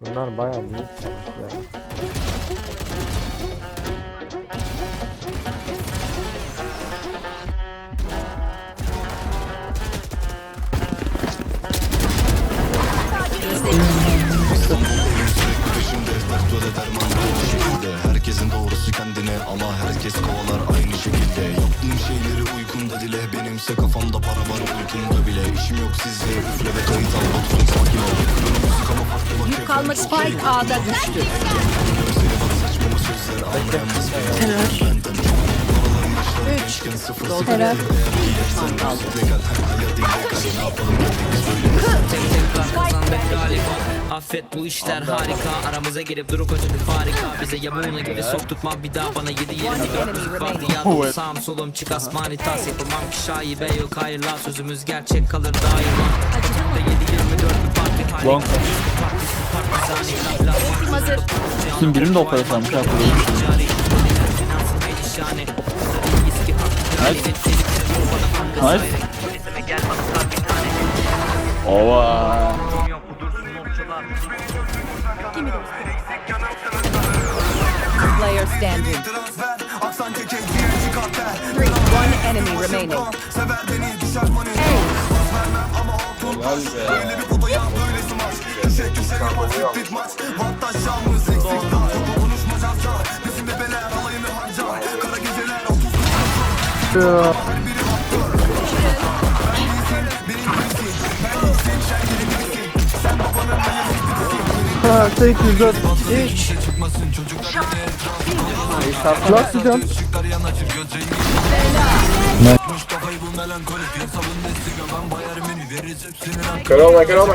Bunlar bayağı büyük savaşlar. Herkesin doğrusu kendine ama herkes kovalar aynı şekilde Yaptığım şeyleri uykumda dile benimse kafamda para var uykumda bile İşim yok sizle üfle ve kayıt al oturun kalmak Spike A'da düştü. Tekrar kazandık galiba Affet bu işler harika. Aramıza girip duru koçadık farika. Bize yamuğuna gibi sok tutmam bir daha bana yedi yerini gör müzik vardı ya dolu sağım solum çık asmani tas Yapılmam ki şaibe yok hayırlar Sözümüz gerçek kalır daima. Açıkta 7-24 bir parti harika Long. Bizim birini de opera sanmış ha. Nice. Nice. Ova. Player standing. Three. One enemy remaining. Ha 804 Last gidiyorum. Kör olma kör olma.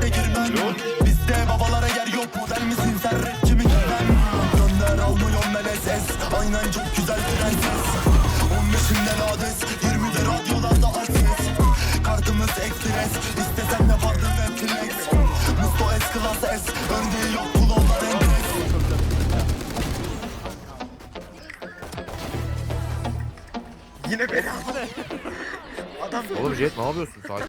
kürekle girmem Bizde babalara yer yok model misin sen rapçi mi ben Gönder almıyorum ben SS Aynen çok güzel prenses 15'imde lades 20'de radyolarda artist Kartımız ekspres İstesem ne vardı ve flex Musto S klas S Önde yok kulonlar endeks Oğlum Jet ne yapıyorsun? Sakin.